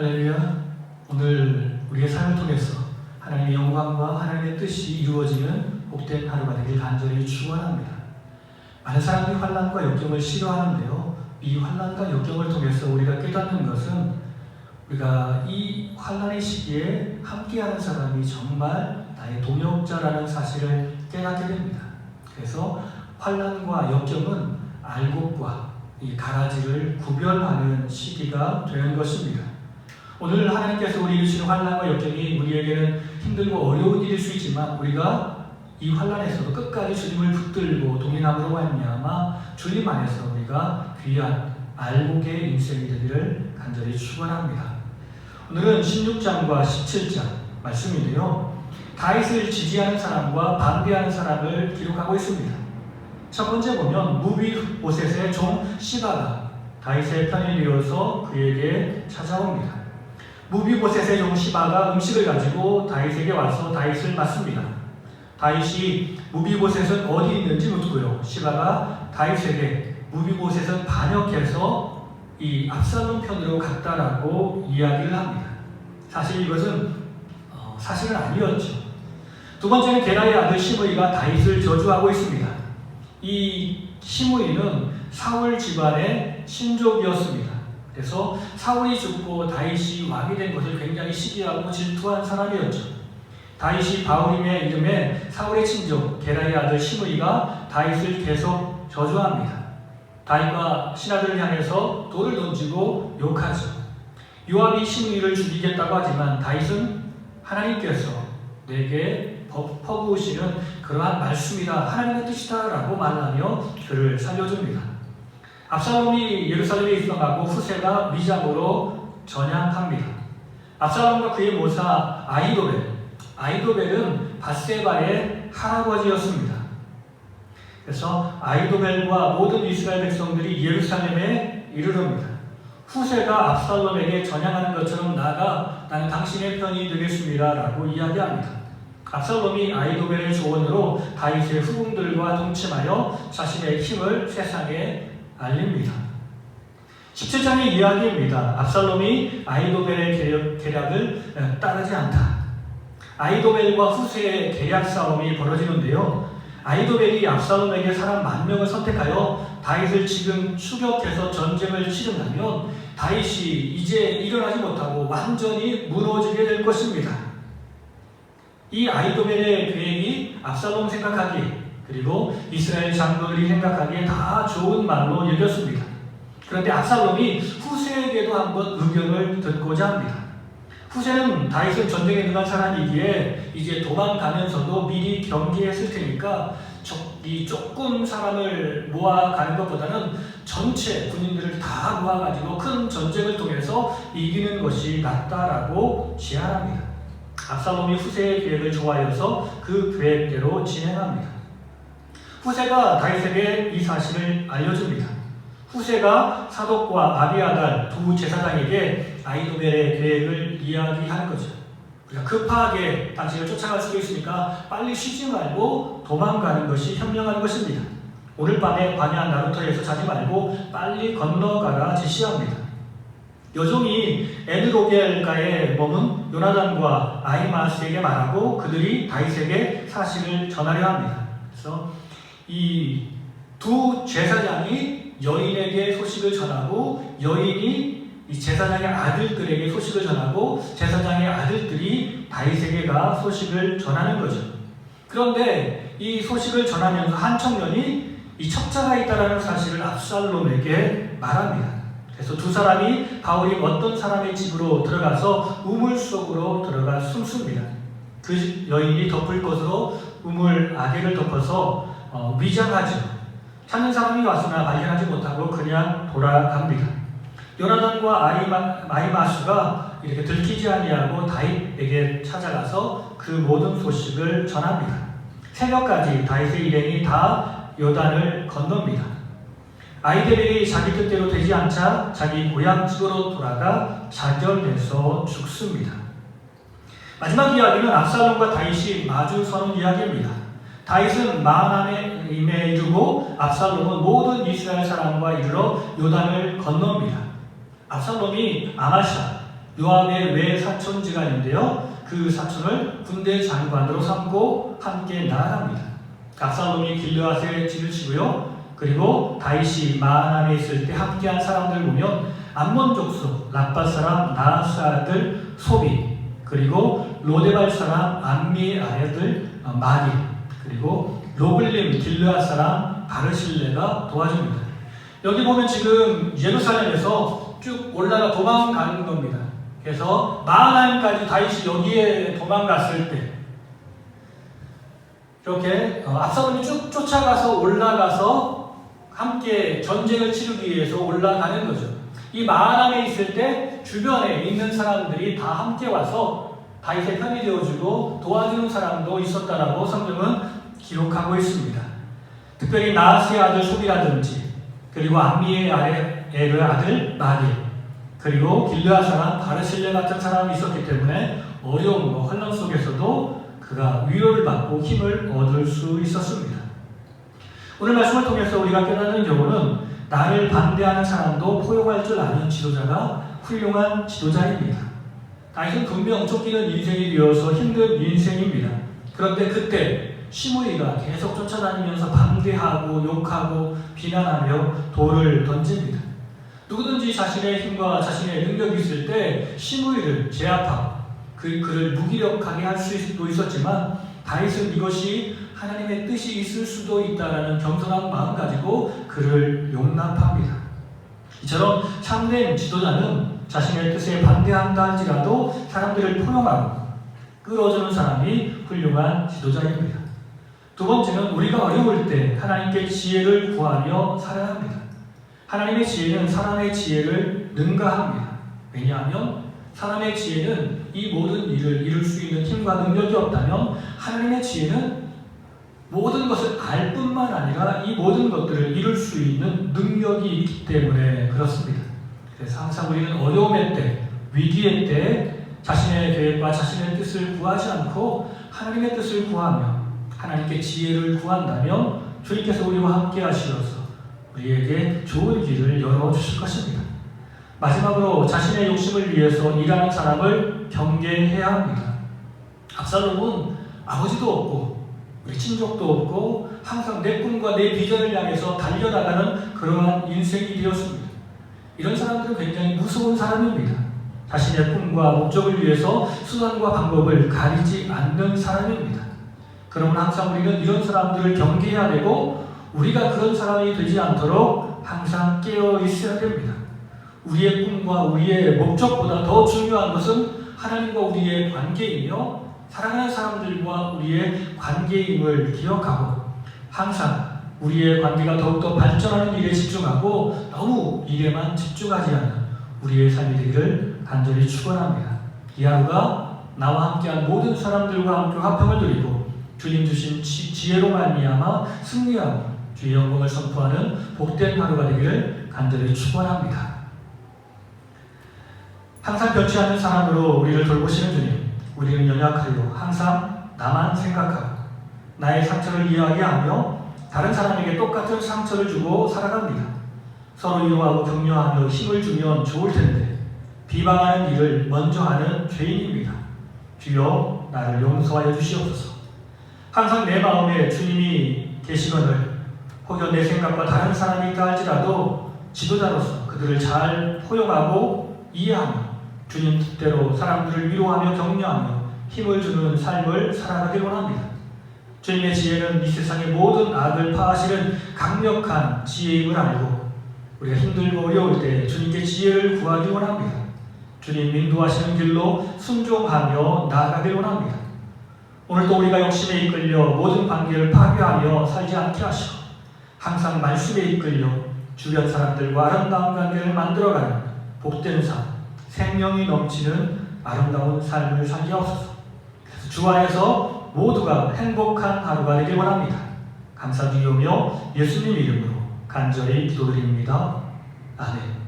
할렐루야. 오늘 우리의 삶을 통해서 하나님의 영광과 하나님의 뜻이 이루어지는 복된 하루가 되길 간절히 축원합니다. 많은 사람들이 환란과 역경을 싫어하는데요. 이 환란과 역경을 통해서 우리가 깨닫는 것은 우리가 이 환란의 시기에 함께하는 사람이 정말 나의 동역자라는 사실을 깨닫게 됩니다. 그래서 환란과 역경은 알곡과 이 가라지를 구별하는 시기가 되는 것입니다. 오늘 하나님께서 우리 주시는 환란과 역경이 우리에게는 힘들고 어려운 일일 수 있지만 우리가 이 환란에서도 끝까지 주님을 붙들고 동행함으로 말미암아 주님 안에서 우리가 귀한 알곡의 인생이 되기를 간절히 축원합니다. 오늘은 16장과 17장 말씀인데요. 다윗을 지지하는 사람과 반대하는 사람을 기록하고 있습니다. 첫 번째 보면 무비 보셋의 종 시바가 다윗의 편이 되어서 그에게 찾아옵니다. 무비보셋의 종 시바가 음식을 가지고 다윗에게 와서 다윗을 맞습니다. 다윗이 무비보셋은 어디 있는지 묻고요. 시바가 다윗에게 무비보셋은 반역해서 이 압살롬 편으로 갔다라고 이야기를 합니다. 사실 이것은 어, 사실은 아니었죠. 두 번째는 게라의 아들 시므이가 다윗을 저주하고 있습니다. 이 시므이는 사울 집안의 신족이었습니다. 그래서 사울이 죽고 다윗이 왕이 된 것을 굉장히 시기하고 질투한 사람이었죠. 다윗이 바울임의 이름에 사울의 친족 게라의 아들 시므이가 다윗을 계속 저주합니다. 다윗과 신하들을 향해서 돌을 던지고 욕하죠. 요압이 시므이를 죽이겠다고 하지만 다윗은 하나님께서 내게 퍼부으시는 그러한 말씀이다 하나님의 뜻이다라고 말하며 그를 살려줍니다. 압살롬이 예루살렘에 입성하고 후세가 위장으로 전향합니다. 압살롬과 그의 모사 아이도벨, 아이도벨은 바세바의 할아버지였습니다. 그래서 아이도벨과 모든 이스라엘 백성들이 예루살렘에 이르릅니다. 후세가 압살롬에게 전향하는 것처럼 나가 나는 당신의 편이 되겠습니다 라고 이야기합니다. 압살롬이 아이도벨의 조언으로 다윗의 후궁들과 동침하여 자신의 힘을 세상에 알립니다. 17장의 이야기입니다. 압살롬이 아이도벨의 계략을 따르지 않다. 아이도벨과 후세의 계약 싸움이 벌어지는데요. 아이도벨이 압살롬에게 사람 만 명을 선택하여 다윗을 지금 추격해서 전쟁을 치른다면 다윗이 이제 일어나지 못하고 완전히 무너지게 될 것입니다. 이 아이도벨의 계획이 압살롬 생각하기 그리고 이스라엘 장로들이 생각하기에 다 좋은 말로 여겼습니다. 그런데 압살롬이 후세에게도 한번 의견을 듣고자 합니다. 후세는 다윗은 전쟁에 능한 사람이기에 이제 도망가면서도 미리 경계했을 테니까 이 조금 사람을 모아가는 것보다는 전체 군인들을 다 모아가지고 큰 전쟁을 통해서 이기는 것이 낫다라고 제안합니다. 압살롬이 후세의 계획을 좋아해서 그 계획대로 진행합니다. 후세가 다윗에게 이 사실을 알려줍니다. 후세가 사독과 아비아달 두 제사장에게 아이도벨의 계획을 이야기하는 거죠. 우리가 급하게 당신을 쫓아갈 수도 있으니까 빨리 쉬지 말고 도망가는 것이 현명한 것입니다. 오늘 밤에 관야 나루터에서 자지 말고 빨리 건너가라 지시합니다. 여종이 에드로겔가에 머문 요나단과 아이마스에게 말하고 그들이 다윗에게 사실을 전하려 합니다. 그래서 이 두 제사장이 여인에게 소식을 전하고 여인이 이 제사장의 아들들에게 소식을 전하고 제사장의 아들들이 다윗에게가 소식을 전하는 거죠. 그런데 이 소식을 전하면서 한 청년이 이 첩자가 있다라는 사실을 압살롬에게 말합니다. 그래서 두 사람이 바울이 어떤 사람의 집으로 들어가서 우물 속으로 들어가 숨습니다. 그 여인이 덮을 것으로 우물 아개를 덮어서 어, 위장하죠. 찾는 사람이 왔으나 발견하지 못하고 그냥 돌아갑니다. 요나단과 아이마, 아이마스가 이렇게 들키지 아니하고 다윗에게 찾아가서 그 모든 소식을 전합니다. 새벽까지 다윗의 일행이 다 요단을 건넙니다. 아이들이 자기 뜻대로 되지 않자 자기 고향집으로 돌아가 자결돼서 죽습니다. 마지막 이야기는 압살롬과 다윗이 마주 서는 이야기입니다. 다윗은 마한함에 이르고 압살롬은 모든 이스라엘 사람과 이르러 요단을 건넙니다. 압살롬이 아마샤, 요압의 외 사촌지간인데요. 그 사촌을 군대 장관으로 삼고 함께 나아갑니다. 압살롬이 길르앗에 집을 치고요. 그리고 다윗이 마한함에 있을 때 함께한 사람들 보면 암몬 족속 라빠 사람 나하스 아들 소비 그리고 로데발 사람 암미의 아들 어, 마디 그리고 로글림 길르앗 사람 바르실레가 도와줍니다. 여기 보면 지금 예루살렘에서 쭉 올라가 도망가는 겁니다. 그래서 마하나임까지 다윗이 여기에 도망갔을 때 이렇게 어, 압살롬이 쭉 쫓아가서 올라가서 함께 전쟁을 치르기 위해서 올라가는 거죠. 이 마하남에 있을 때 주변에 있는 사람들이 다 함께 와서 다윗의 편이 되어주고 도와주는 사람도 있었다라고 성경은 기록하고 있습니다. 특별히 나하스의 아들 소비라든지 그리고 암미의 아들 아들 마리 그리고 길르아 사람 바르실레 같은 사람이 있었기 때문에 어려움과 혼란 속에서도 그가 위로를 받고 힘을 얻을 수 있었습니다. 오늘 말씀을 통해서 우리가 깨닫는 경우는 나를 반대하는 사람도 포용할 줄 아는 지도자가 훌륭한 지도자입니다. 다윗은 분명 쫓기는 인생이 되어서 힘든 인생입니다. 그런데 그때 시므이가 계속 쫓아다니면서 반대하고 욕하고 비난하며 돌을 던집니다. 누구든지 자신의 힘과 자신의 능력이 있을 때 시므이를 제압하고 그 그를 무기력하게 할 수도 있었지만 다윗은 이것이 하나님의 뜻이 있을 수도 있다라는 겸손한 마음 가지고 그를 용납합니다. 이처럼 참된 지도자는 자신의 뜻에 반대한다 할지라도 사람들을 포용하고 끌어주는 사람이 훌륭한 지도자입니다. 두 번째는 우리가 어려울 때 하나님께 지혜를 구하며 살아야 합니다. 하나님의 지혜는 사람의 지혜를 능가합니다. 왜냐하면 사람의 지혜는 이 모든 일을 이룰 수 있는 힘과 능력이 없다면 하나님의 지혜는 모든 것을 알 뿐만 아니라 이 모든 것들을 이룰 수 있는 능력이 있기 때문에 그렇습니다. 그래서 항상 우리는 어려움의 때, 위기의 때 자신의 계획과 자신의 뜻을 구하지 않고 하나님의 뜻을 구하며 하나님께 지혜를 구한다면 주님께서 우리와 함께 하시어서 우리에게 좋은 길을 열어주실 것입니다. 마지막으로 자신의 욕심을 위해서 일하는 사람을 경계해야 합니다. 압살롬은 아버지도 없고 우리 친족도 없고 항상 내 꿈과 내 비전을 향해서 달려나가는 그러한 인생이 되었습니다. 이런 사람들은 굉장히 무서운 사람입니다. 자신의 꿈과 목적을 위해서 수단과 방법을 가리지 않는 사람입니다. 그러면 항상 우리는 이런 사람들을 경계해야 되고 우리가 그런 사람이 되지 않도록 항상 깨어 있어야 됩니다. 우리의 꿈과 우리의 목적보다 더 중요한 것은 하나님과 우리의 관계이며 사랑하는 사람들과 우리의 관계임을 기억하고 항상 우리의 관계가 더욱더 발전하는 일에 집중하고 너무 일에만 집중하지 않는 우리의 삶이 되기를 간절히 축원합니다. 이 하루가 나와 함께한 모든 사람들과 함께 화평을 누리고 주님 주신 지, 지혜로 말미암아 승리하고 주의 영광을 선포하는 복된 하루가 되기를 간절히 축원합니다. 항상 변치 않는 사람으로 우리를 돌보시는 주님, 우리는 연약하여 항상 나만 생각하고 나의 상처를 이야기하며 다른 사람에게 똑같은 상처를 주고 살아갑니다. 서로 위로하고 격려하며 힘을 주면 좋을 텐데 비방하는 일을 먼저 하는 죄인입니다. 주여 나를 용서하여 주시옵소서. 항상 내 마음에 주님이 계시거늘 혹여 내 생각과 다른 사람이 있다 할지라도 지도자로서 그들을 잘 포용하고 이해하며 주님 뜻대로 사람들을 위로하며 격려하며 힘을 주는 삶을 살아가길 원합니다. 주님의 지혜는 이 세상의 모든 악을 파하시는 강력한 지혜임을 알고 우리가 힘들고 어려울 때 주님께 지혜를 구하기 원합니다. 주님 인도하시는 길로 순종하며 나아가길 원합니다. 오늘도 우리가 욕심에 이끌려 모든 관계를 파괴하며 살지 않게 하시고 항상 말씀에 이끌려 주변 사람들과 아름다운 관계를 만들어가는 복된 삶, 생명이 넘치는 아름다운 삶을 살게 하옵소서. 주 안에서 모두가 행복한 하루가 되길 원합니다. 감사드리오며 예수님 이름으로 간절히 기도드립니다. 아멘.